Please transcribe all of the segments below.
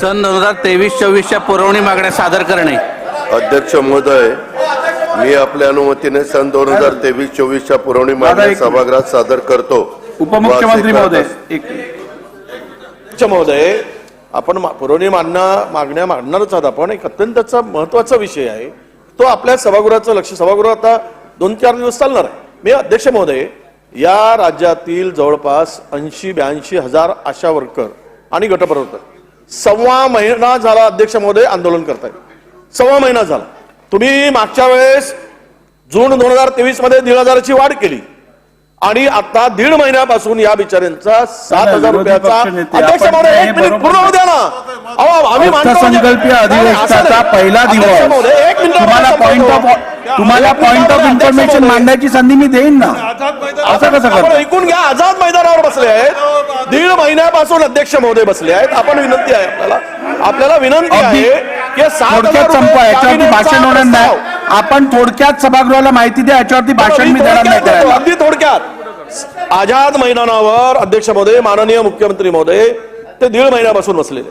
सन दोन हजार तेवीस चोवीसच्या पुरवणी मागण्या सादर करणे. अध्यक्ष महोदय मी आपल्या अनुमतीने सन दोन हजार तेवीस चोवीसच्या पुरवणी मागण्या सभागृहात सादर करतो. उपमुख्यमंत्री महोदय. अध्यक्ष महोदय आपण पुरवणी मागणं मागण्या मांडणारच आहोत आपण. एक अत्यंतचा महत्त्वाचा विषय आहे. तो आपल्या सभागृहाचं लक्ष सभागृह आता दोन चार दिवस चालणार आहे. मी अध्यक्ष महोदय या राज्यातील जवळपास ऐंशी ब्याऐंशी हजार आशा वर्कर आणि गटप्रवर्तक. सव्वा महिना झाला अध्यक्ष महोदय आंदोलन करताय सव्वा महिना झाला. तुम्ही मागच्या वेळेस जून दोन हजार तेवीसमध्ये दीड हजाराची वाढ केली. आणि आता दीड महिन्यापासून या बिचाऱ्यांचा सात हजार रुपयाचा अध्यक्ष महोदय एक मिनिट पूर्ण होऊ द्या ना अहो, आम्ही अर्थसंकल्पीय अधिवेशनाचा. पहिला दिवस एक मिनिट तुम्हाला पॉइंट ऑफ. तुम्हाला पॉइंट ऑफ इन्फॉर्मेशन. मांडण्याची संधी मी देईन ना असं कसं आपण करता ऐकून घ्या आझाद मैदानावर बसले आहेत दीड महिन्यापासून अध्यक्ष महोदय बसले आहेत आपण विनंती आहे आपल्याला आपल्याला विनंती आहे की सात हजार भाषण होणार नाही. आपण थोडक्यात सभागृहाला माहिती द्या याच्यावरती भाषण मी देणार नाही अगदी थोडक्यात. आझाद मैदानावर अध्यक्ष महोदय माननीय मुख्यमंत्री महोदय ते दीड महिन्यापासून बसलेले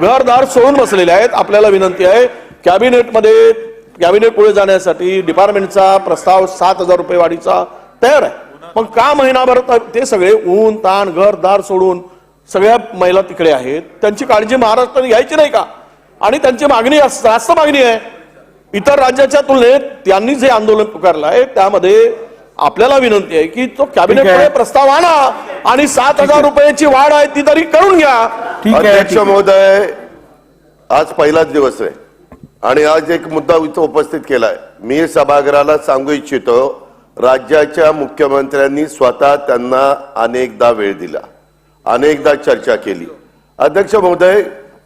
घरदार सोडून बसलेले आहेत. आपल्याला विनंती आहे कॅबिनेटमध्ये कॅबिनेट पुढे जाण्यासाठी डिपार्टमेंटचा प्रस्ताव सात हजार रुपये वाढीचा तयार आहे. पण का महिनाभर ते सगळे ऊन ताण घरदार सोडून सगळ्या महिला तिकडे आहेत? त्यांची काळजी महाराष्ट्राने घ्यायची नाही का? आणि त्यांची मागणी जास्त मागणी आहे. इतर राज्याच्या तुलनेत त्यांनी जे आंदोलन पुकारलं आहे त्यामध्ये आपल्याला विनंती आहे की तो. कॅबिनेटमध्ये प्रस्ताव आणा आणि सात हजार रुपयाची वाढ आहे ती तरी करून घ्या ठीक आहे अध्यक्ष. महोदय आज पहिलाच दिवस आहे आणि आज एक मुद्दा इथं उपस्थित केलाय मी सभागृहाला सांगू इच्छितो राज्याच्या मुख्यमंत्र्यांनी स्वतः त्यांना अनेकदा वेळ दिला अनेकदा चर्चा केली अध्यक्ष महोदय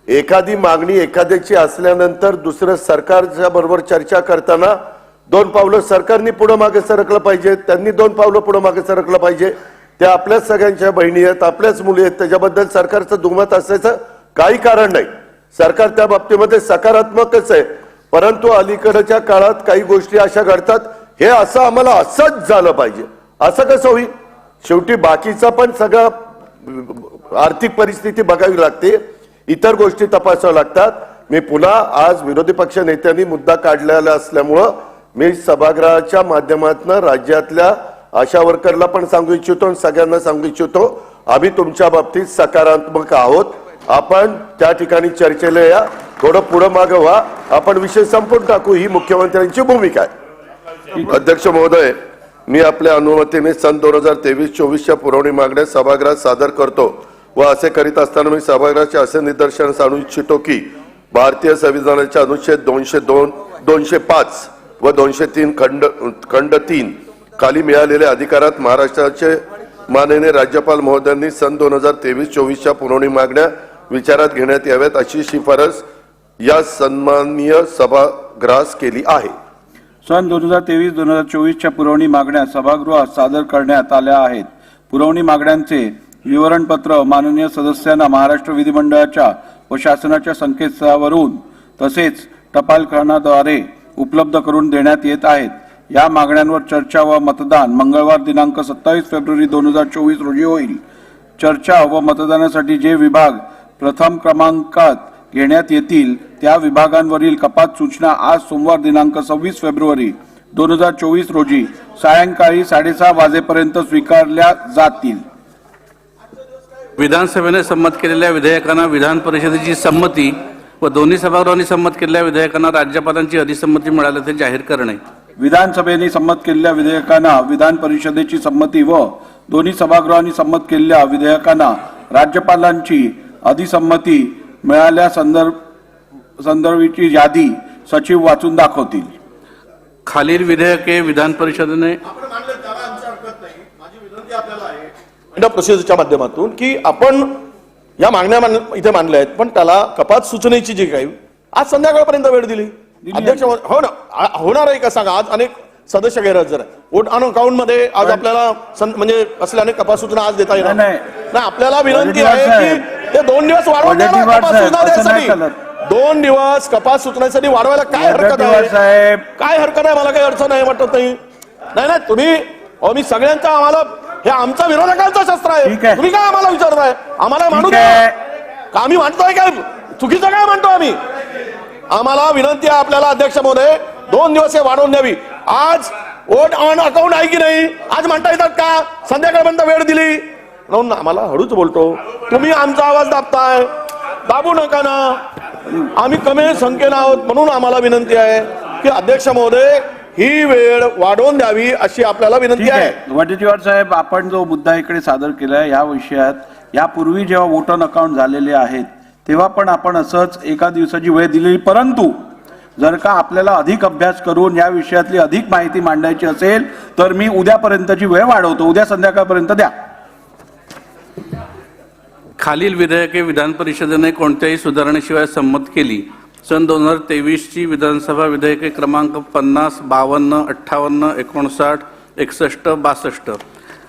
एखादी मागणी एखाद्याची असल्यानंतर दुसरं सरकारच्या बरोबर चर्चा करताना दोन पावलं सरकारनी पुढं मागे सरकलं पाहिजे त्यांनी दोन पावलं पुढं मागे सरकलं पाहिजे. त्या आपल्याच सगळ्यांच्या बहिणी आहेत आपल्याच मुली आहेत त्याच्याबद्दल सरकारचं दुमत असायचं काही कारण नाही. सरकार त्या बाबतीमध्ये सकारात्मकच आहे. परंतु अलीकडच्या काळात काही गोष्टी अशा घडतात हे असं आम्हाला असंच झालं पाहिजे. असं कसं होईल? शेवटी बाकीचा पण सगळं आर्थिक परिस्थिती बघावी लागते. इतर गोष्टी तपासाव्या लागतात. मी पुन्हा आज विरोधी पक्ष नेत्यांनी मुद्दा काढलेला असल्यामुळं मी सभागृहाच्या माध्यमातून राज्यातल्या आशा वर्करला पण सांगू इच्छितो आणि सगळ्यांना सांगू इच्छितो. आम्ही तुमच्या बाबतीत सकारात्मक आहोत. आपण त्या ठिकाणी चर्चेला या. थोडं पुढं मागं व्हा. आपण विषय संपून टाकू. ही मुख्यमंत्र्यांची भूमिका आहे. अध्यक्ष महोदय मी आपल्या अनुमतीने सन दोन हजार तेवीस चोवीसच्या पुरवणी मागण्या सभागृहात सादर करतो. व असे करीत असताना मी सभागृहाचे असे निदर्शनास आणू इच्छितो की भारतीय संविधानाच्या अनुच्छेद दोनशे दोन दोनशे पाच व दोनशे तीन खंड खंड तीन खाली मिळालेल्या अधिकारात महाराष्ट्राचे माननीय राज्यपाल महोदयांनी सन दोन हजार तेवीस चोवीसच्या पुरवणी मागण्या विचारात घेण्यात याव्यात अशी शिफारस या सन्माननीय सभागृहास केली आहे. सन दोन हजार तेवीस दोन हजार चोवीसच्या पुरवणी मागण्या सभागृहात सादर करण्यात आल्या आहेत. पुरवणी मागण्यांचे विवरणपत्र माननीय सदस्यांना महाराष्ट्र विधिमंडळाच्या व शासनाच्या संकेतस्थळावरून तसेच टपालखानाद्वारे उपलब्ध करून देण्यात येत आहेत. या मागण्यांवर चर्चा व मतदान मंगळवार दिनांक सत्तावीस फेब्रुवारी दोन हजार चोवीस रोजी होईल. चर्चा व मतदानासाठी जे विभाग प्रथम क्रमांकात घेण्यात येतील त्या विभागांवरील कपात सूचना आज सोमवार दिनांक सव्वीस फेब्रुवारी दोन हजार चोवीस रोजी सायंकाळी साडेसहा वाजेपर्यंत स्वीकारल्या जातील. विधानसभेने संमत केलेल्या विधेयकांना विधान परिषदेची संमती व दोन्ही सभागृहांनी संमत केलेल्या विधेयकांना राज्यपालांची अधिसंमती मिळाल्याचे जाहीर करणे. विधानसभेने संमत केलेल्या विधेयकांना विधान परिषदेची संमती व दोन्ही सभागृहांनी संमत केलेल्या विधेयकांना राज्यपालांची अधिसंमती मिळाल्या संदर्भ संदर्भाची यादी सचिव वाचून दाखवतील. खालील विधेयके विधान परिषदेने इंडो प्रोसिजरच्या माध्यमातून की आपण या मागण्या मान- इथे मांडल्या आहेत पण त्याला कपात सूचनेची जी काही आज संध्याकाळपर्यंत वेळ दिली. अध्यक्ष महोदय- हो ना होणार आहे का सांगा? आज अनेक सदस्य गैरहजर आहे वोट ऑन अकाउंटमध्ये आज आपल्याला म्हणजे असल्या अनेक कपात सूचना आज देता येणार. नाही, नाही. आपल्याला विनंती आहे. की ते दोन दिवस वाढवून नाही. दोन दिवस कपात सूचनेसाठी वाढवायला काय हरकत आहे. काय हरकत आहे? मला काही अडचण आहे वाटत नाही. नाही नाही तुम्ही मी सगळ्यांचा आम्हाला हे आमचा विरोधकांचं शस्त्र आहे. तुम्ही काय आम्हाला विचारताय? आम्हाला मांडू. का आम्ही मांडतोय काय? चुकीचं काय म्हणतो आम्ही? आम्हाला विनंती आहे आपल्याला अध्यक्ष महोदय दोन दिवस हे वाढवून द्यावी. आज वोट ऑन अकाउंट आहे की नाही? आज म्हणता येतात का? संध्याकाळपर्यंत वेळ दिली. म्हणून आम्हाला हळूच बोलतो. तुम्ही आमचा आवाज दाबताय. दाबू नका ना. आम्ही कमी संख्येनं आहोत म्हणून आम्हाला विनंती आहे की अध्यक्ष महोदय ही वेळ वाढवून द्यावी अशी आपल्याला विनंती आहे. वडेट्टीवार साहेब आपण जो मुद्दा इकडे सादर केलाय या विषयात यापूर्वी जेव्हा वोटर अकाउंट झालेले आहेत तेव्हा पण आपण असंच एका दिवसाची वेळ दिलेली परंतु जर का आपल्याला अधिक अभ्यास करून या विषयातली अधिक माहिती मांडायची असेल तर मी उद्यापर्यंतची वेळ वाढवतो. उद्या संध्याकाळपर्यंत द्या. खालील विधेयके विधान परिषदेने कोणत्याही सुधारणेशिवाय संमत केली. सन दोन हजार तेवीसची विधानसभा विधेयके क्रमांक पन्नास बावन्न अठ्ठावन्न एकोणसाठ एकसष्ट बासष्ट.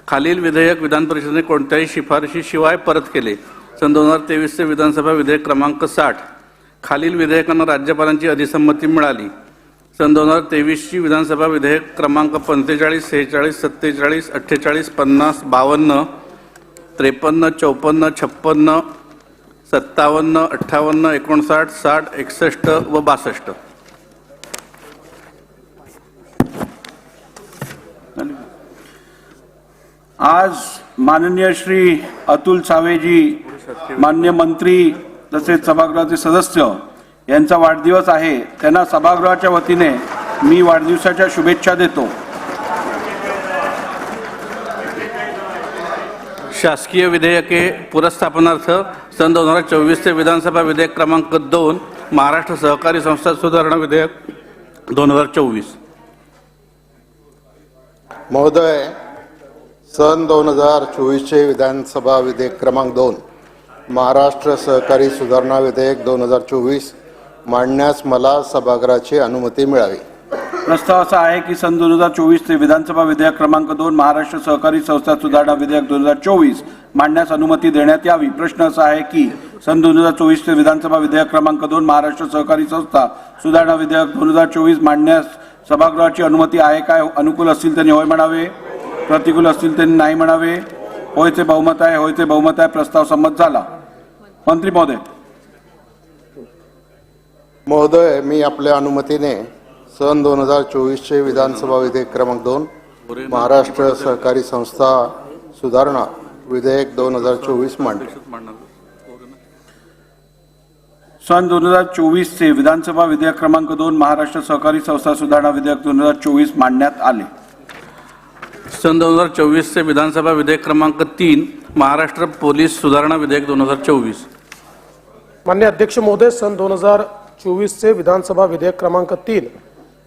खालील विधेयक विधान परिषदेने कोणत्याही शिफारशीशिवाय परत केले. सन दोन हजार तेवीसचे विधानसभा विधेयक क्रमांक साठ. खालील विधेयकांना राज्यपालांची अधिसंमती मिळाली. सन दोन हजार तेवीसची विधानसभा विधेयक क्रमांक पंचेचाळीस सेहेचाळीस सत्तेचाळीस अठ्ठेचाळीस पन्नास बावन्न त्रेपन्न चौपन्न छप्पन्न सत्तावन्न अठ्ठावन्न एकोणसाठ साठ एकसष्ट व बासष्ट. आज माननीय श्री अतुल सावेजी मान्य मंत्री तसेच सभागृहाचे सदस्य यांचा वाढदिवस आहे. त्यांना सभागृहाच्या वतीने मी वाढदिवसाच्या शुभेच्छा देतो. शासकीय विधेयके पुरस्थापनार्थ सन दोन हजार चोवीसचे विधानसभा विधेयक क्रमांक दोन महाराष्ट्र सहकारी संस्था सुधारणा विधेयक दोन हजार चोवीस. महोदय सन दोन हजार चोवीसचे विधानसभा विधेयक क्रमांक दोन महाराष्ट्र सहकारी सुधारणा विधेयक दोन हजार चोवीस मांडण्यास मला सभागृहाची अनुमती मिळावी. प्रस्ताव असा आहे की सन दोन हजार चोवीस ते विधानसभा विधेयक क्रमांक दोन महाराष्ट्र सहकारी संस्था सुधारणा विधेयक दोन हजार चोवीस मांडण्यास अनुमती देण्यात यावी. प्रश्न असा आहे की सन दोन हजार चोवीस ते विधानसभा विधेयक क्रमांक दोन महाराष्ट्र सहकारी संस्था सुधारणा विधेयक दोन हजार चोवीस मांडण्यास सभागृहाची अनुमती आहे काय? अनुकूल असतील त्यांनी होय म्हणावे. प्रतिकूल असतील त्यांनी नाही म्हणावे. होयचे बहुमत आहे होयचे बहुमत आहे प्रस्ताव संमत झाला. मंत्री महोदय. महोदय मी आपल्या अनुमतीने सन दोन हजार चोवीसचे विधानसभा विधेयक क्रमांक दोन महाराष्ट्र सहकारी संस्था सुधारणा विधेयक दोन हजार चोवीस मांडतो सन दोन हजार चोवीसचे विधानसभा विधेयक क्रमांक दोन महाराष्ट्र सहकारी संस्था सुधारणा विधेयक दोन हजार चोवीस मांडण्यात आले. सन दोन हजार चोवीसचे विधानसभा विधेयक क्रमांक तीन महाराष्ट्र पोलीस सुधारणा विधेयक दोन हजार चोवीस. मान्य अध्यक्ष महोदय सन दोन हजार चोवीसचे विधानसभा विधेयक क्रमांक तीन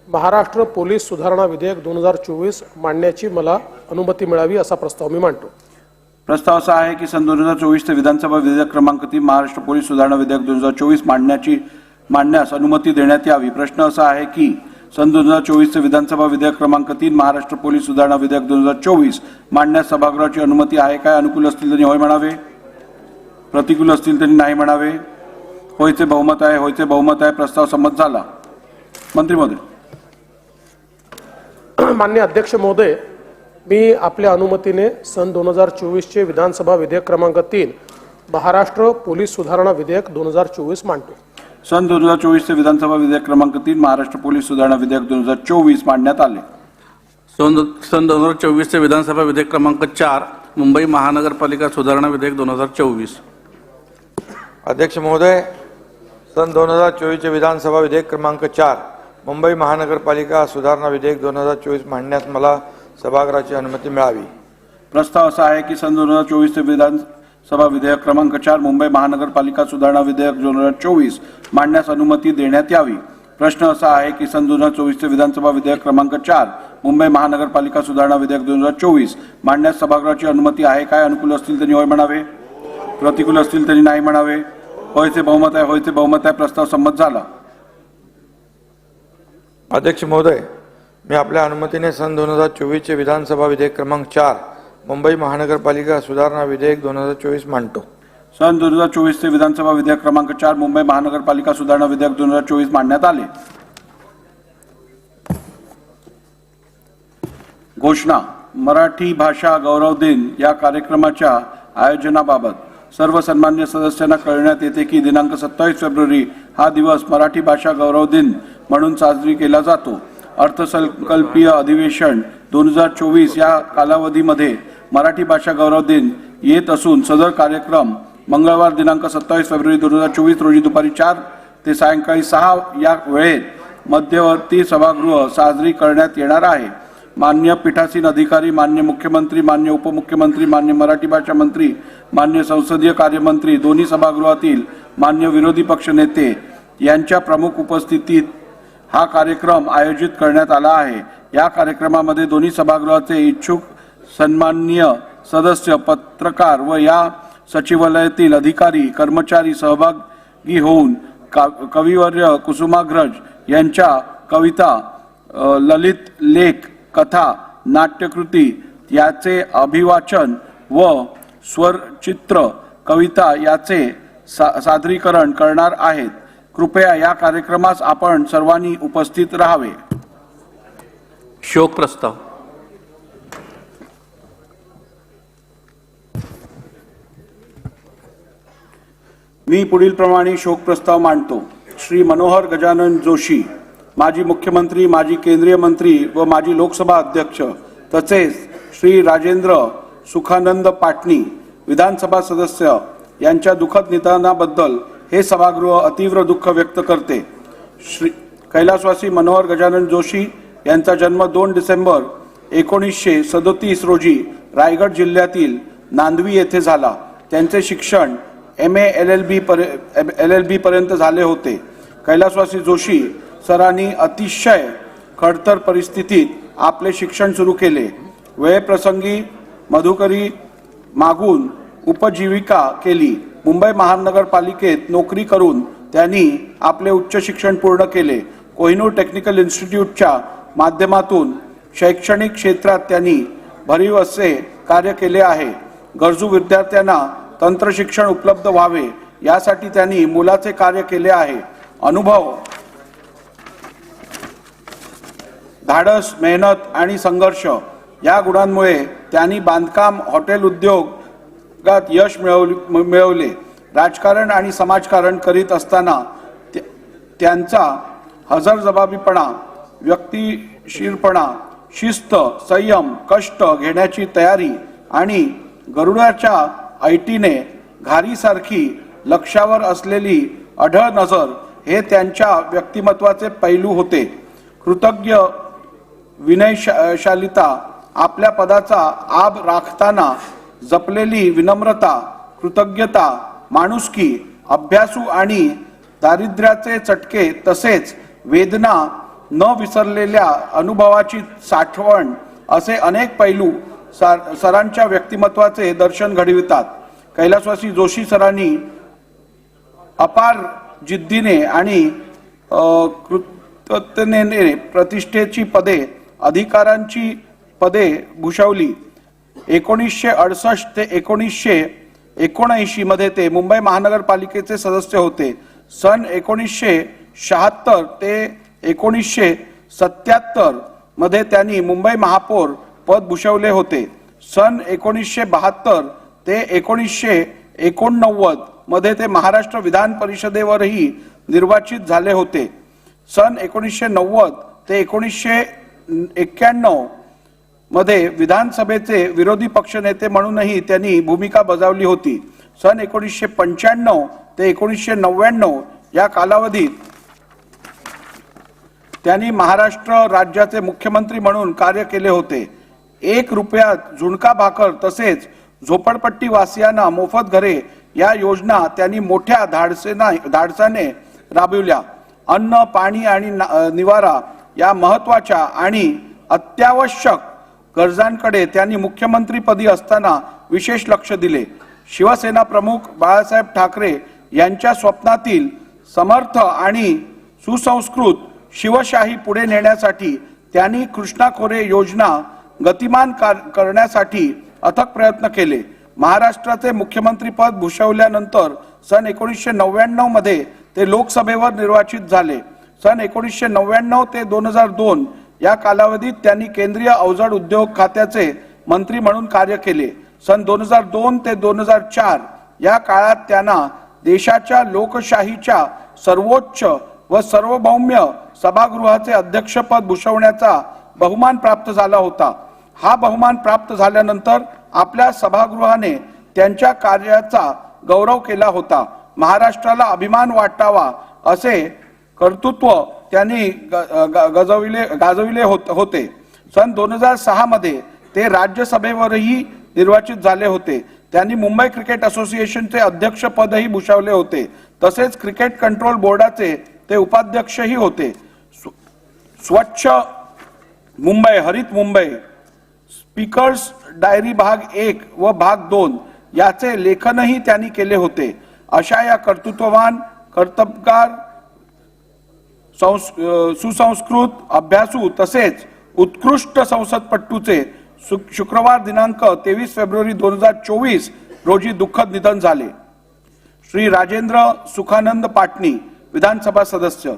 महाराष्ट्र पोलीस सुधारणा विधेयक दोन हजार चोवीस मांडण्याची मला अनुमती मिळावी असा प्रस्ताव मी मांडतो. प्रस्ताव असा आहे की सन दोन हजार चोवीसचे विधानसभा विधेयक क्रमांक तीन महाराष्ट्र पोलीस सुधारणा विधेयक दोन हजार चोवीस मांडण्याची मांडण्यास अनुमती देण्यात यावी. प्रश्न असा आहे की सन दोन हजार चोवीसचे विधानसभा विधेयक क्रमांक तीन महाराष्ट्र पोलीस सुधारणा विधेयक दोन हजार चोवीस मांडण्यास सभागृहाची अनुमती आहे काय? अनुकूल असतील त्यांनी होय म्हणावे? प्रतिकूल असतील त्यांनी नाही म्हणावे? होयचे बहुमत आहे होयचे बहुमत आहे प्रस्ताव संमत झाला. मंत्री महोदय. मान्य अध्यक्ष महोदय मी आपल्या अनुमतीने सन दोन हजार चोवीसचे विधानसभा विधेयक क्रमांक तीन महाराष्ट्र पोलीस सुधारणा विधेयक दोन हजार चोवीस मांडतो सन दोन हजार चोवीसचे विधानसभा विधेयक क्रमांक तीन महाराष्ट्र पोलीस सुधारणा विधेयक दोन हजार चोवीस मांडण्यात आले. सन सन दोन हजार चोवीसचे विधानसभा विधेयक क्रमांक चार मुंबई महानगरपालिका सुधारणा विधेयक दोन हजार चोवीस. अध्यक्ष महोदय सन दोन हजार चोवीसचे विधानसभा विधेयक क्रमांक चार मुंबई महानगरपालिका सुधारणा विधेयक दोन हजार चोवीस मांडण्यास मला सभागृहाची अनुमती मिळावी. प्रस्ताव असा आहे की सन दोन हजार चोवीसचे विधानसभा विधेयक क्रमांक चार मुंबई महानगरपालिका सुधारणा विधेयक दोन हजार चोवीस मांडण्यास अनुमती देण्यात यावी. प्रश्न असा आहे की सन दोन हजार चोवीसचे विधानसभा विधेयक क्रमांक चार मुंबई महानगरपालिका सुधारणा विधेयक दोन हजार चोवीस मांडण्यास सभागृहाची अनुमती आहे काय? अनुकूल असतील त्यांनी होय म्हणावे? प्रतिकूल असतील त्यांनी नाही म्हणावे? होयचे बहुमत आहे होयचे बहुमत आहे प्रस्ताव संमत झाला. अध्यक्ष महोदय मी आपल्या अनुमतीने सन दोन हजार चोवीसचे विधानसभा विधेयक क्रमांक चार मुंबई महानगरपालिका सुधारणा विधेयक दोन हजार चोवीस मांडतो. सन दोन हजार चोवीसचे विधानसभा विधेयक क्रमांक चार मुंबई महानगरपालिका सुधारणा विधेयक दोन हजार चोवीस मांडण्यात आले. घोषणा मराठी भाषा गौरव दिन या कार्यक्रमाच्या आयोजनाबाबत सर्व सन्मान्य सदस्यांना कळविण्यात येते की दिनांक सत्तावीस फेब्रुवारी हा दिवस मराठी भाषा गौरव दिन म्हणून साजरी केला जातो. अर्थसंकल्पीय अधिवेशन दोन हजार चोवीस या कालावधीमध्ये मराठी भाषा गौरव दिन येत असून सदर कार्यक्रम मंगळवार दिनांक सत्तावीस फेब्रुवारी दोन हजार चोवीस रोजी दुपारी चार ते सायंकाळी सहा या वेळेत मध्यवर्ती सभागृह साजरी करण्यात येणार आहे. मान्य पीठासीन अधिकारी मान्य मुख्यमंत्री मान्य उपमुख्यमंत्री मान्य मराठी भाषा मंत्री मान्य संसदीय कार्यमंत्री दोन्ही सभागृहातील मान्य विरोधी पक्ष नेते यांच्या प्रमुख उपस्थितीत हा कार्यक्रम आयोजित करण्यात आला आहे. या कार्यक्रमामध्ये दोन्ही सभागृहाचे इच्छुक सन्माननीय सदस्य पत्रकार व या सचिवालयातील अधिकारी कर्मचारी सहभागी होऊन का- कविवर्य कुसुमाग्रज यांच्या कविता ललित लेख कथा नाट्यकृती याचे अभिवाचन व स्वरचित्र कविता याचे सा सादरीकरण करणार आहेत. कृपया या कार्यक्रमास आपण सर्वांनी उपस्थित राहावे. शोक प्रस्ताव. मी पुढील प्रमाणे शोक प्रस्ताव मांडतो. श्री मनोहर गजानन जोशी. माजी मुख्यमंत्री माजी केंद्रीय मंत्री व माजी लोकसभा अध्यक्ष तसेच श्री राजेंद्र सुखानंद पाटणी विधानसभा सदस्य यांच्या दुःखद निधनाबद्दल हे सभागृह अतीव्र दुःख व्यक्त करते. श्री कैलासवासी मनोहर गजानन जोशी यांचा जन्म दोन डिसेंबर एकोणीसशे सदोतीस रोजी रायगड जिल्ह्यातील नांदवी येथे झाला. त्यांचे शिक्षण M A L L B L L B पर्यंत झाले होते. कैलासवासी जोशी सरांनी अतिशय खडतर परिस्थितीत आपले शिक्षण सुरू केले. वेळप्रसंगी मधुकरी मागून उपजीविका केली. मुंबई महानगरपालिकेत नोकरी करून त्यांनी आपले उच्च शिक्षण पूर्ण केले. कोहिनूर टेक्निकल इन्स्टिट्यूटच्या माध्यमातून शैक्षणिक क्षेत्रात त्यांनी भरीव असे कार्य केले आहे. गरजू विद्यार्थ्यांना तंत्रशिक्षण उपलब्ध व्हावे यासाठी त्यांनी मुलाचे कार्य केले आहे. अनुभव धाडस मेहनत आणि संघर्ष या गुणांमुळे त्यांनी बांधकाम हॉटेल उद्योगात यश मिळवले मिळवले. राजकारण आणि समाजकारण करीत असताना त्या- त्यांचा हजरजबाबीपणा व्यक्तिशीरपणा शिस्त संयम कष्ट घेण्याची तयारी आणि गरुडाच्या ऐटीने घारीसारखी लक्षावर असलेली अढळ नजर हे त्यांच्या व्यक्तिमत्वाचे पैलू होते. कृतज्ञ विनयशालिता आपल्या पदाचा आब राखताना जपलेली विनम्रता कृतज्ञता माणुसकी अभ्यासू आणि दारिद्र्याचे चटके तसेच वेदना न विसरलेल्या अनुभवाची साठवण असे अनेक पैलू सर- सरांच्या व्यक्तिमत्वाचे दर्शन घडवितात. कैलासवासी जोशी सरांनी अपार जिद्दीने आणि कृतज्ञतेने प्रतिष्ठेची पदे अधिकारांची पदे भूषवली. एकोणीसशे अडसष्ट ते एकोणीसशे एकोणऐंशी मध्ये ते मुंबई महानगरपालिकेचे सदस्य होते. सन एकोणीसशे शहात्तर ते एकोणीसशे सत्याहत्तरमध्ये त्यांनी मुंबई महापौर पद भूषवले होते. सन एकोणीसशे बहात्तर ते एकोणीसशे एकोणनव्वदमध्ये ते महाराष्ट्र विधान परिषदेवरही निर्वाचित झाले होते. सन एकोणीसशे नव्वद ते एकोणीसशे एक्क्याण्णवमध्ये विधानसभेचे विरोधी पक्षनेते म्हणूनही त्यांनी भूमिका बजावली होती. सन एकोणीसशे पंच्याण्णव ते एकोणीसशे नव्याण्णव या कालावधीत त्यांनी महाराष्ट्र राज्याचे मुख्यमंत्री म्हणून कार्य केले होते. एक रुपयात झुणका भाकर तसेच झोपडपट्टी वासियांना मोफत घरे या योजना त्यांनी मोठ्या धाडसेना धाडसाने राबविल्या. अन्न पाणी आणि निवारा या महत्त्वाच्या आणि अत्यावश्यक गरजांकडे त्यांनी मुख्यमंत्रीपदी असताना विशेष लक्ष दिले. शिवसेना प्रमुख बाळासाहेब ठाकरे यांच्या स्वप्नातील समर्थ आणि सुसंस्कृत शिवशाही पुढे नेण्यासाठी त्यांनी कृष्णा खोरे योजना गतिमान कार- करण्यासाठी अथक प्रयत्न केले. महाराष्ट्राचे मुख्यमंत्रीपद भूषवल्यानंतर सन एकोणीसशे नव्याण्णवमध्ये ते लोकसभेवर निर्वाचित झाले. सन एकोणीसशे नव्याण्णव ते दोन हजार दोन या कालावधीत त्यांनी केंद्रीय अवजड उद्योग खात्याचे मंत्री म्हणून कार्य केले. सन दोन हजार दोन ते दोन हजार चार या काळात त्यांना देशाच्या लोकशाहीच्या सर्वोच्च व सार्वभौम्य सभागृहाचे अध्यक्षपद भूषवण्याचा बहुमान प्राप्त झाला होता. हा बहुमान प्राप्त झाल्यानंतर आपल्या सभागृहाने त्यांच्या कार्याचा गौरव केला होता. महाराष्ट्राला अभिमान वाटावा असे कर्तृत्व त्यांनी ग- ग- गजविले गाजविले होत- होते. सन दोन हजार सहा मध्ये ते राज्यसभेवरही निर्वाचित झाले होते. त्यांनी मुंबई क्रिकेट असोसिएशनचे अध्यक्षपदही भूषवले होते. तसेच क्रिकेट कंट्रोल बोर्डाचे ते उपाध्यक्षही होते. स्वच्छ मुंबई हरित मुंबई स्पीकर्स डायरी भाग एक व भाग दोन याचे लेखनही त्यांनी केले होते. अशा या कर्तृत्ववान कर्तबगार सुसंस्कृत अभ्यासू तसेच उत्कृष्ट संसदपट्टूचे शुक्रवार दिनांक तेवीस फेब्रुवारी दोन हजार चोवीस रोजी दुःखद निधन झाले. श्री राजेंद्र सुखानंद पाटणी विधानसभा सदस्य.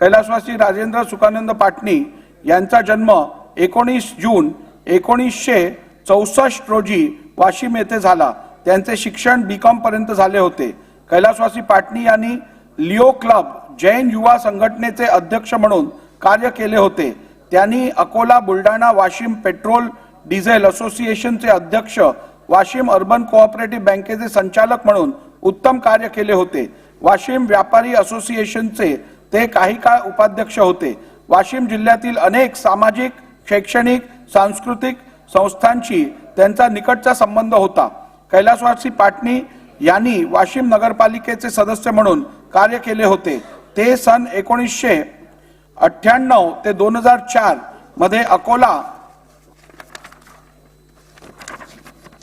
कैलासवासी राजेंद्र सुखानंद पाटणी यांचा जन्म एकोणीस जून एकोणीसशे चौसष्ट रोजी वाशिम येथे झाला. त्यांचे शिक्षण बी कॉम पर्यंत झाले होते. कैलासवासी पाटणी यांनी लिओ क्लब जैन युवा संघटनेचे अध्यक्ष म्हणून कार्य केले होते. त्यांनी अकोला बुलढाणा वाशिम पेट्रोल डिझेल असोसिएशनचे अध्यक्ष वाशिम अर्बन कोऑपरेटिव्ह बँकेचे संचालक म्हणून उत्तम कार्य केले होते. वाशिम व्यापारी असोसिएशनचे ते काही काळ उपाध्यक्ष होते. वाशिम जिल्ह्यातील अनेक सामाजिक शैक्षणिक सांस्कृतिक संस्थांशी त्यांचा निकटचा संबंध होता. कैलासवासी पाटणी यांनी वाशिम नगरपालिकेचे सदस्य म्हणून कार्य केले होते. ते सन एकोणीसशे अठ्ठ्याण्णव ते दोन हजार चारमध्ये अकोला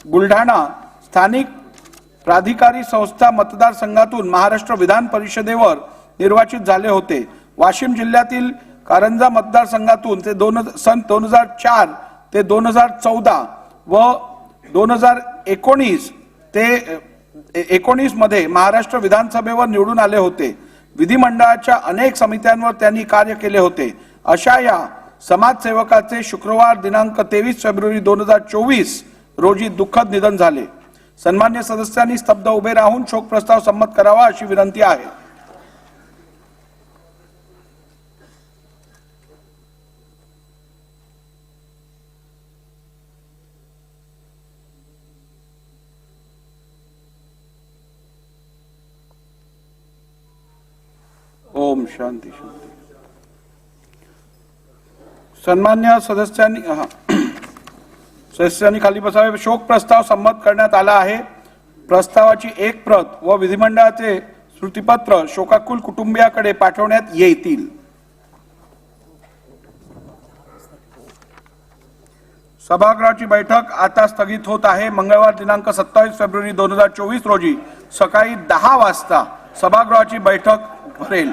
बुलढाणा स्थानिक प्राधिकारी संस्था मतदारसंघातून महाराष्ट्र विधान परिषदेवर निर्वाचित झाले होते. वाशिम जिल्ह्यातील कारंजा मतदारसंघातून ते दोन सन दोन हजार चार ते दोन हजार चौदा व दोन हजार एकोणीस ते एकोणीसमध्ये महाराष्ट्र विधानसभेवर निवडून आले होते. विधिमंडळाच्या अनेक समित्यांवर त्यांनी कार्य केले होते. अशा या समाजसेवकाचे शुक्रवार दिनांक तेवीस फेब्रुवारी दोन हजार चोवीस रोजी दुःखद निधन झाले. सन्मान्य सदस्यांनी स्तब्ध उभे राहून शोक प्रस्ताव संमत करावा अशी विनंती आहे. ओम शांती शांती। सन्मान्य सदस्यांनी सदस्यांनी खाली बसावे. शोक प्रस्ताव संमत करण्यात आला आहे. प्रस्तावाची एक प्रत व विधिमंडळाचे श्रुतीपत्र शोकाकुल कुटुंबियाकडे पाठवण्यात येतील. सभागृहाची बैठक आता स्थगित होत आहे. मंगळवार दिनांक सत्तावीस फेब्रुवारी दोन हजार चोवीस रोजी सकाळी दहा वाजता सभागृहाची बैठक भरेल.